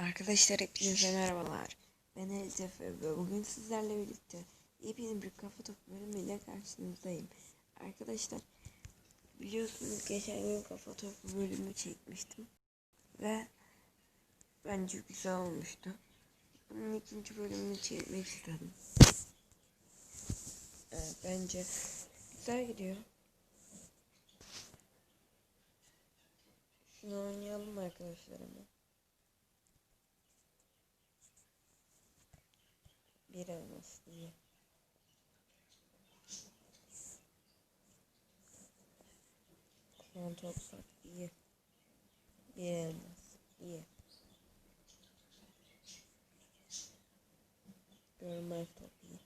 Arkadaşlar hepinize merhabalar. Ben Elif ve bugün sizlerle birlikte yepyeni bir kafa topu bölümüyle karşınızdayım. Arkadaşlar biliyorsunuz geçen gün kafa topu bölümü çekmiştim. Ve bence güzel olmuştu. Bunun ikinci bölümünü çekmek istedim. Evet, bence güzel gidiyor. Şunu oynayalım arkadaşlar. Bir elmas iyi. Kulağın toprak iyi. Bir elmas iyi. Görmez top iyi.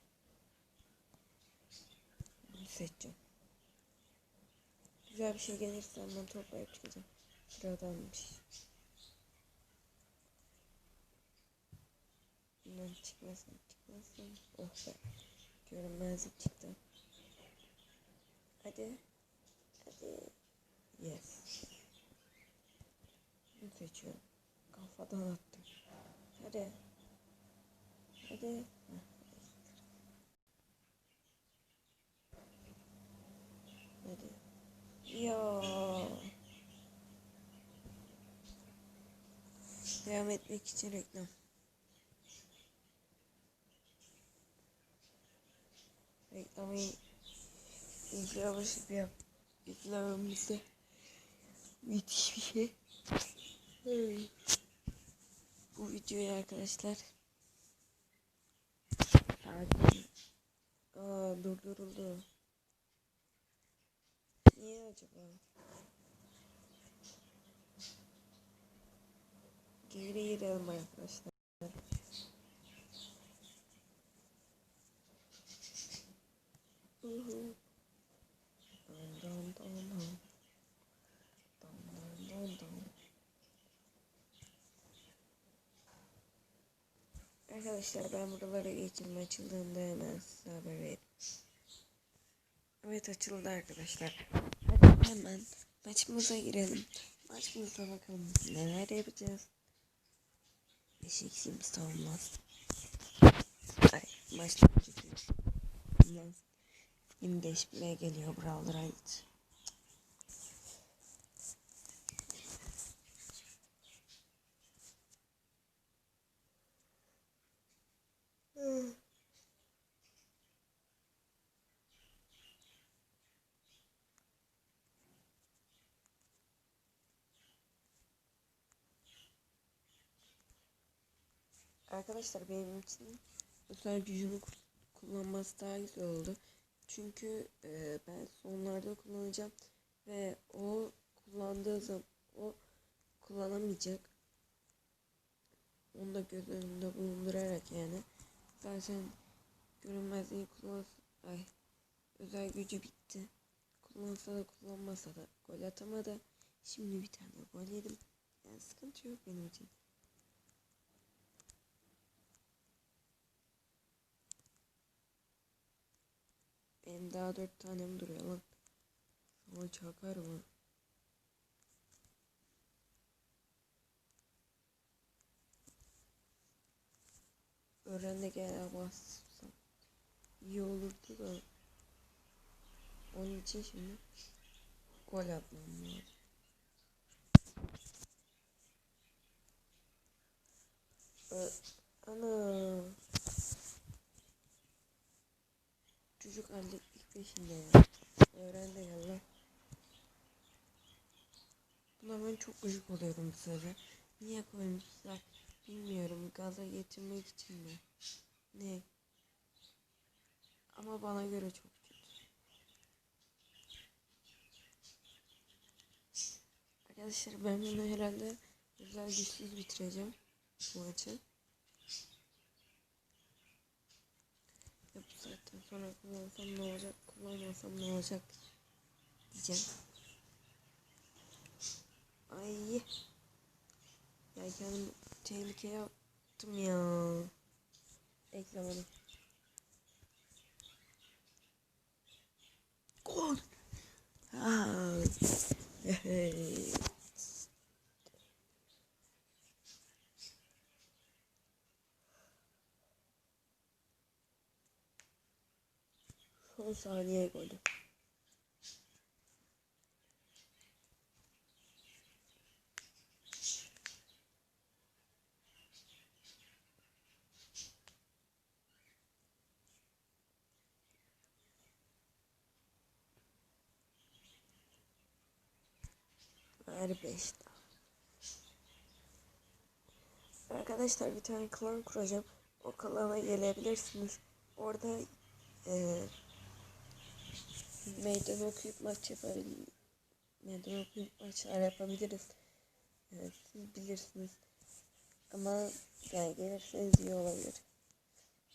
Bunu seçeceğim. Güzel bir şey gelirse ondan toplayıp çıkacağım. Sıradanmış. Bundan çıkmasın çıkmasın. Oh be. Görünmezlik çıktı. Hadi. Hadi. Yes. Bunu seçiyorum. Kafadan attım. Hadi. Hadi. Hadi. Ya. Devam etmek için reklam. İzle başlık yap. İzlememizde müthiş bir şey. Bu videoyu arkadaşlar Hadi. Aa durduruldu. Niye acaba? Geri girelim arkadaşlar. Uhu. Arkadaşlar ben buralara geçim açıldığında hemen size haber veririm. Evet açıldı arkadaşlar. Hadi hemen maçımıza girelim. Maçımıza bakalım neler yapacağız. Eşeksiğimiz savunmaz. Ay çıkıyor. Ondan Yeni değişmeye geliyor Brawler ait. Arkadaşlar benim için özel gücünü kullanması daha güzel oldu. Çünkü e, ben sonlarda kullanacağım ve o kullandığı zaman o kullanamayacak. Onu da göz önünde bulundurarak yani zaten görünmezliği kullan ay özel gücü bitti. Kullansa da kullanmasa da gol atamadı. Şimdi bir tane gol yedim. Yani sıkıntı yok benim için. Benim daha dört tanem duruyor lan. Ama çakar mı? Öğren de gel bassam. İyi olurdu da. Onun için şimdi gol atmam lazım. Ana. Çocuk hallettik peşinde ya. Öğren de gel lan. Buna ben çok gıcık oluyorum bu. Niye koymuşlar bilmiyorum. Gaza getirmek için mi? Ne? Ama bana göre çok kötü. Arkadaşlar ben bunu herhalde özel güçsüz bitireceğim bu maçı. Ya bu saatten sonra kullansam ne olacak, kullanmasam ne olacak diyeceğim. Ay. Ya kendim tehlikeye attım ya. Eklemedim. Gol. Ha. Hey. Son saniye golü. Daha. Arkadaşlar bir tane klan kuracağım. O klana gelebilirsiniz. Orada eee meydan okuyup maç yapabiliriz. Meydan okuyup maçlar yapabiliriz. Evet, siz bilirsiniz. Ama yani gelirseniz iyi olabilir.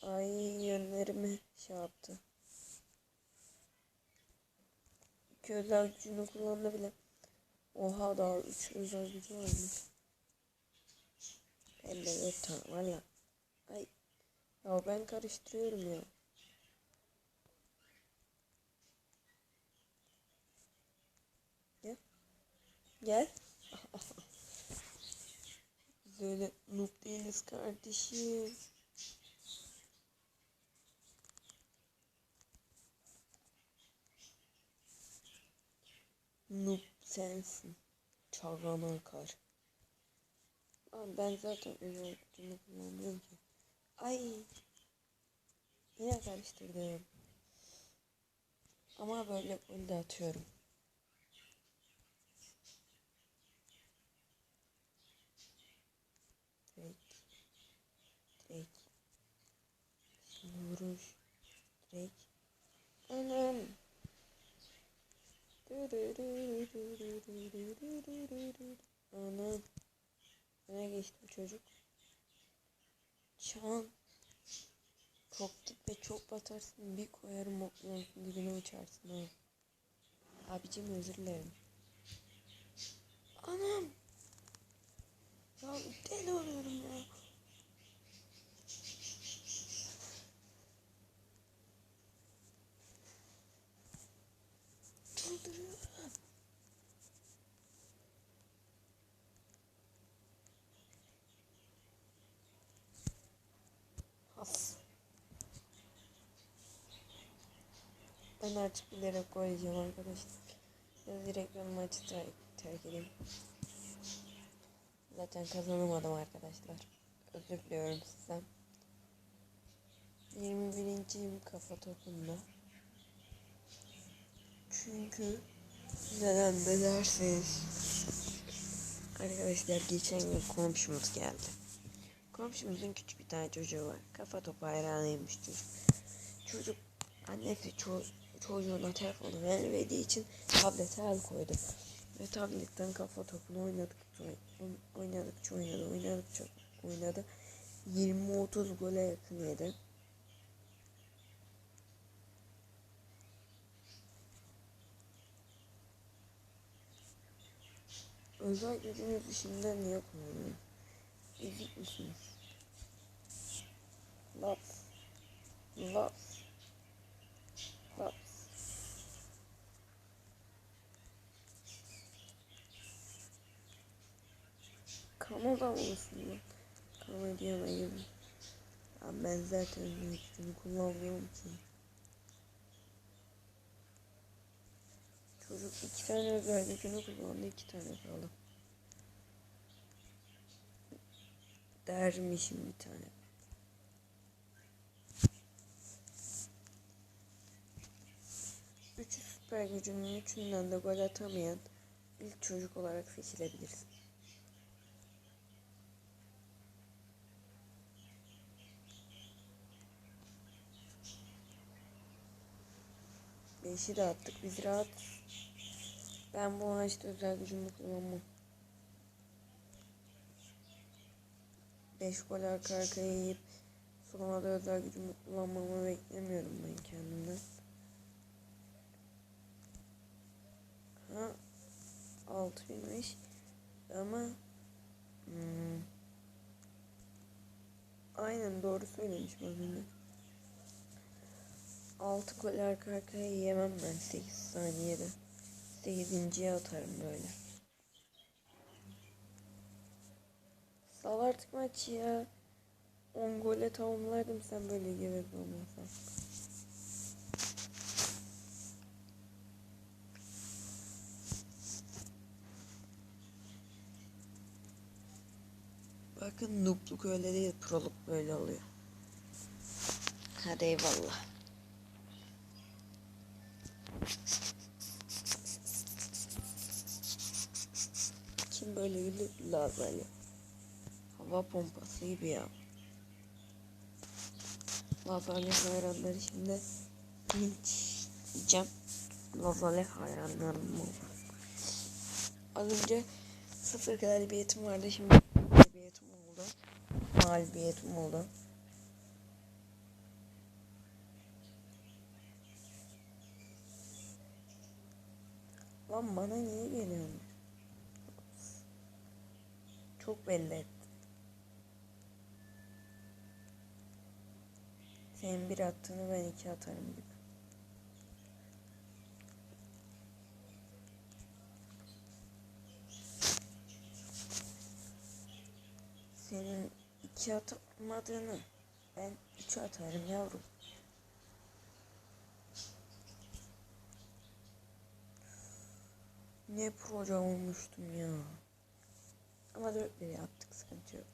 Ay yönlerimi şey yaptı. İki özel gücünü kullandı bile. Oha daha üç özel gücü varmış. Dört tane var ya. Ay. Ya ben karıştırıyorum ya. Gel. Biz öyle noob değiliz kardeşim. Noob sensin. Çağan akar. Ben zaten özel gücümü kullanmıyorum ki. Ay. Yine karıştırdım. Ama böyle gol de atıyorum. Direkt. Direkt. Vuruş. Direkt. Anam. Anam. Nereye geçti çocuk? Çan. Çok git ve çok batarsın. Bir koyarım okyanusun dibine uçarsın ha. Abicim özür dilerim. Anam. Ya deli oluyorum ya. Ben artık bilerek koyacağım arkadaşlar. Ya direkt ben maçı terk edeyim. Zaten kazanamadım arkadaşlar. Özür diliyorum sizden. 21. kafa topunda. Çünkü neden de derseniz Arkadaşlar geçen gün komşumuz geldi. Komşumuzun küçük bir tane çocuğu var. Kafa topu hayranıymış çocuk. Çocuk annesi ço çocuğuna telefonu vermediği için tablete el koydu. Ve tabletten kafa topunu oynadıkça oynadıkça oynadı, oynadıkça oynadı. 20-30 gole yakın yedi. Özel gücünüz dışında niye kullanıyor? Ezik misiniz? Love. Love. Love. Kanada mısın lan? Kanadiyana gibi. Ya ben zaten gücünü kullanmıyorum ki. Çocuk iki tane özel gücünü kullandı, iki tane kaldı. Dermişim bir tane. Üç süper gücünün üçünden de gol atamayan ilk çocuk olarak seçilebilirsin. Beşi de attık. Biz rahat. Ben bu maçta özel gücümü kullanmam. 5 gol arka arkaya yiyip sonra da özel gücümü kullanmamı beklemiyorum ben kendimden. Ha 6 binmiş ama hmm, aynen doğru söylemişim az önce. 6 gol arka arkaya yiyemem ben 8 saniyede. 8.ye atarım böyle. Sal artık maçı ya. 10 gole tamamlardım sen böyle gerek olmasan. Bakın noobluk öyle değil, proluk böyle oluyor. Hadi eyvallah. Kim böyle gülüyor? Lazali. Hava pompası gibi ya. Lazali hayranları şimdi linç diyeceğim. Lazali hayranlarım. Az önce sıfır galibiyetim vardı şimdi galibiyetim oldu. Mağlubiyetim oldu. Lan bana niye geliyorsun? Çok belli etti. Senin bir attığını ben iki atarım gibi. Senin iki atamadığını ben üç atarım yavrum. Ne program olmuştum ya. Ama dört bir yaptık sıkıntı yok.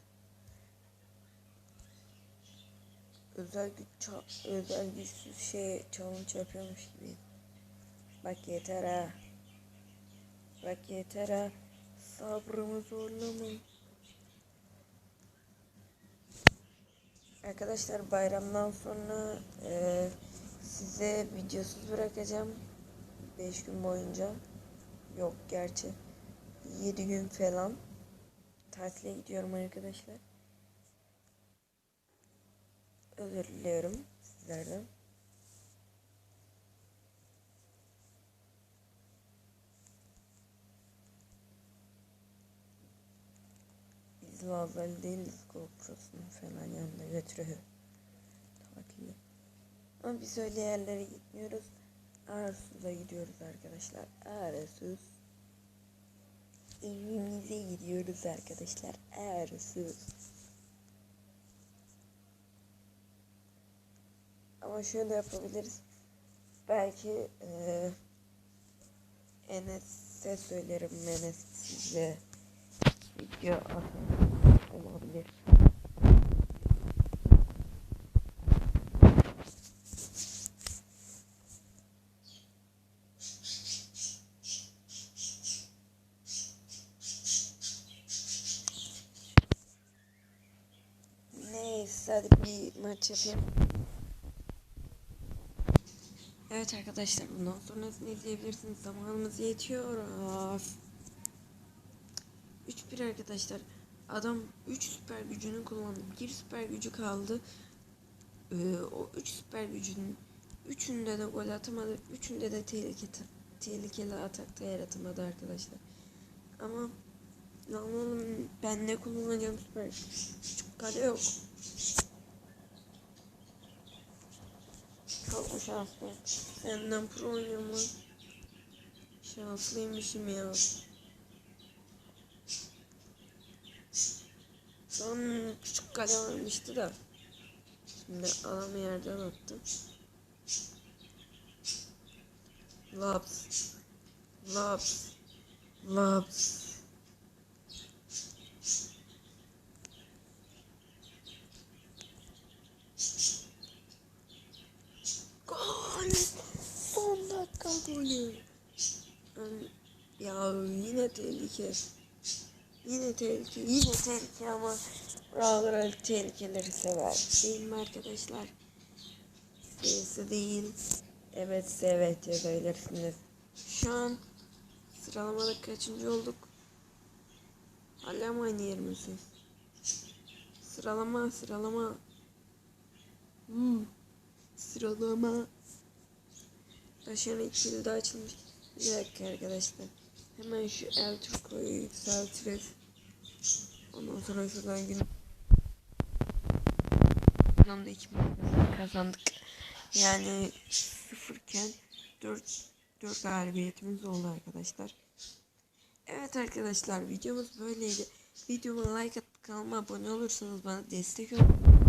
Özel güç özel güçsüz şey challenge yapıyormuş gibi. Bak yeter ha. Bak yeter ha. Sabrımı zorlamayın. Arkadaşlar bayramdan sonra eee, size videosuz bırakacağım. 5 gün boyunca. Yok gerçi 7 gün falan. Tatile gidiyorum arkadaşlar. Özür diliyorum sizlerden. Biz Lazali değiliz GoPro'sunu falan yanında götürüyor. Tatile. Ama biz öyle yerlere gitmiyoruz. Arsuz'a gidiyoruz arkadaşlar. Arsuz. Evimize gidiyoruz arkadaşlar. Arsuz. Ama şöyle yapabiliriz. Belki eee Enes'e söylerim. Enes size video atar. Olabilir. Neyse hadi bir maç yapayım. Evet arkadaşlar bundan sonrasını izleyebilirsiniz. Zamanımız yetiyor. Of. 3-1 arkadaşlar. Adam 3 süper gücünü kullandı. 1 süper gücü kaldı. Ee, o 3 süper gücünün üçünde de gol atamadı. Üçünde de tehlike, tehlikeli atakta yaratamadı arkadaşlar. Ama lan oğlum ben ne kullanacağım süper kale yok. Mu şanslıyım. Senden pro oynuyorum. Şanslıymışım ya. Lan küçük kale varmıştı da. Şimdi adamı yerden attım. Laps. Laps. Laps. Gol! Son dakika golü. Ya yine tehlike. Yine tehlike, yine tehlike ama Rağlar tehlikeleri sever. Değil mi arkadaşlar? Değilse değil. Evetse evet yazabilirsiniz. Şu an sıralamada kaçıncı olduk? Hala mı aynı yer misiniz? Sıralama, sıralama. Hmm. Sıralama. Aşağıya ikili de açılmış. Bir dakika arkadaşlar. Hemen şu El Turco'yu yükseltiriz. Ondan sonra şuradan gün iki maç kazandık. Yani sıfırken 4 4 galibiyetimiz oldu arkadaşlar. Evet arkadaşlar videomuz böyleydi. Videoma like atıp kanalıma abone olursanız bana destek olun.